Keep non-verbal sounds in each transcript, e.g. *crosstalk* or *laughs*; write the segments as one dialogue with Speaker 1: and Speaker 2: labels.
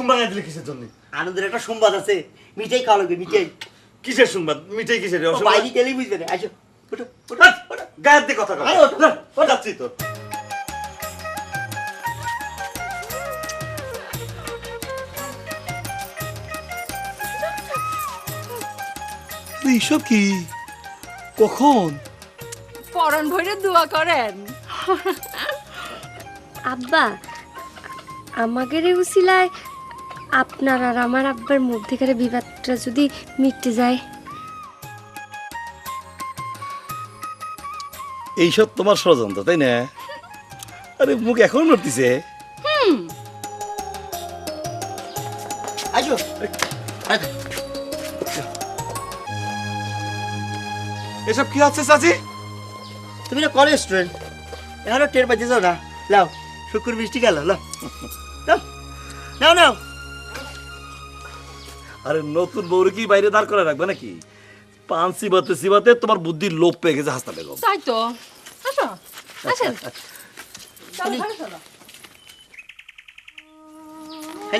Speaker 1: ঘুম ভাঙাই দিলে কিসের জন্য?
Speaker 2: আনন্দের একটা সংবাদ আছে। মিঠাই খাওয়া লাগবে মিঠাই।
Speaker 1: কিসের সংবাদ? মিঠাই কিসের?
Speaker 2: বাইরে গেলেই বুঝবে না। আসো ওঠো
Speaker 1: গায়ের দিয়ে কথা কথা যাচ্ছি তো।
Speaker 3: এইসব কি? কখন?
Speaker 4: পরন ভরে দোয়া করেন।
Speaker 5: আব্বা আমাদের এই উসিলায় আপনার আর আমার আব্বার মধ্যেকার বিবাদটা যদি মিটতে যায়।
Speaker 3: এইসব তোমার ষড়যন্ত্র তাই না? আরে মুখ এখন নড়তিছে। এসব কি হচ্ছে চাচি
Speaker 2: তুমি না কলেজ স্টুডেন্ট। এখনও টের পাইতে যাও না। লাও শুকুর বৃষ্টি গেল লাও নাও নাও নাও।
Speaker 3: আরে নতুন বউরে কি বাইরে দাঁড় করে রাখবে নাকি? পান সিবাতে সিবাতে তোমার বুদ্ধির লোপ পেয়ে গেছে হাসতা বেগম।
Speaker 4: তাই তো। আসো আসেন। *laughs* চলো,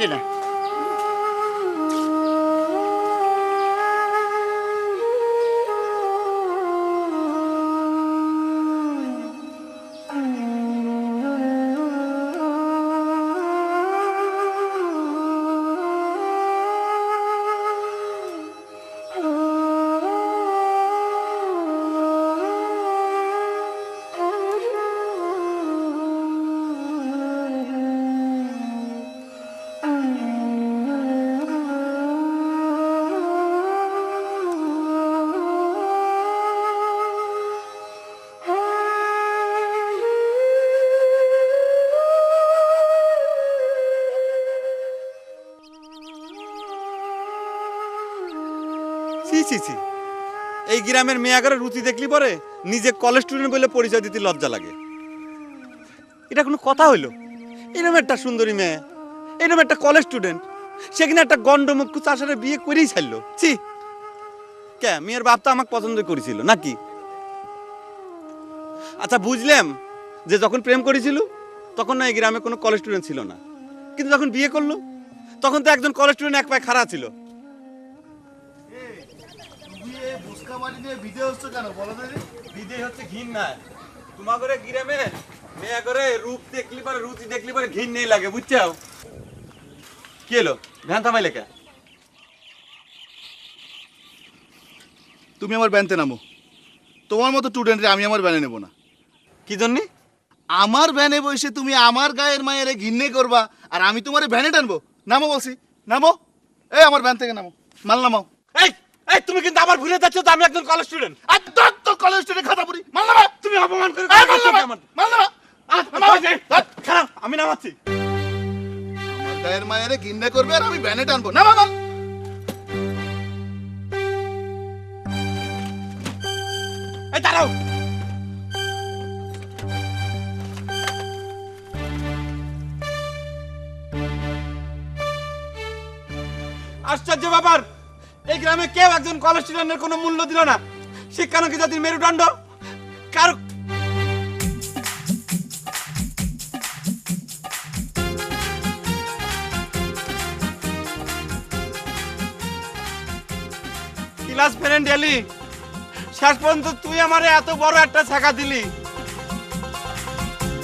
Speaker 2: না।
Speaker 6: ছি এই গ্রামের মেয়াগারে রুচি দেখলি পরে নিজে কলেজ স্টুডেন্ট বলে পরিচয় দিতে লজ্জা লাগে। এটা কোনো কথা হইল? এরকম একটা সুন্দরী মেয়ে এরকম একটা কলেজ স্টুডেন্ট সেখানে একটা গন্ডমুখ্য চাষারে বিয়ে করেই ছাড়লো। ছি। কে, মেয়ের বাপ তো আমাকে পছন্দ করেছিল, নাকি? আচ্ছা বুঝলাম যে যখন প্রেম করেছিল, তখন না এই গ্রামে কোনো কলেজ স্টুডেন্ট ছিল না। কিন্তু যখন বিয়ে করল, তখন তো একজন কলেজ স্টুডেন্ট এক পায়ে খাড়া ছিল। বিদেয় হচ্ছে ঘিন না তোমার করে গ্রামে মেয়া করে রূপ দেখলি পরে রুচি দেখলি পরে ঘিন নেই লাগে বুঝছ কি ভ্যান থামাই লেখা
Speaker 7: তুমি আমার ব্যানতে নামো। তোমার মতো স্টুডেন্টরে আমি আমার ব্যানে নেব না।
Speaker 6: কি জন্যে?
Speaker 7: আমার ভ্যানে বসে তুমি আমার গায়ের মায়ের ঘিন্নে করবা আর আমি তোমার ভ্যানে টানবো। নামো বলছি নামো। এই আমার ভ্যান থেকে নামো। মাল নামাও।
Speaker 6: এই! এই তুমি কিন্তু আবার ভুলে যাচ্ছ তো আমি একজন কলেজ স্টুডেন্ট
Speaker 7: আর তোর তো কলেজ স্টুডেন্ট খাতা পড়ি মাল নামা।
Speaker 6: তুমি অপমান করে
Speaker 7: এই, মাল নামা।
Speaker 6: আমার
Speaker 7: মাল নামা।
Speaker 6: আহ,
Speaker 7: নামাও।
Speaker 6: ওই যে,
Speaker 7: ধর।
Speaker 6: খারাপ আমি নামাচ্ছি।
Speaker 7: গায়ের মায়ের করবে আর আমি ভ্যানে টানবো। মাল।
Speaker 6: এই দাঁড়াও। আশ্চর্য ব্যাপার। এই গ্রামে কেউ একজন কলেজ স্টুডেন্টের কোনো মূল্য দিল না। শিক্ষানকে জাতির মেরুদণ্ড? কার ক্লাস ফ্রেন্ড এলি, শেষ পর্যন্ত তুই আমার এত বড় একটা ছাকা দিলি।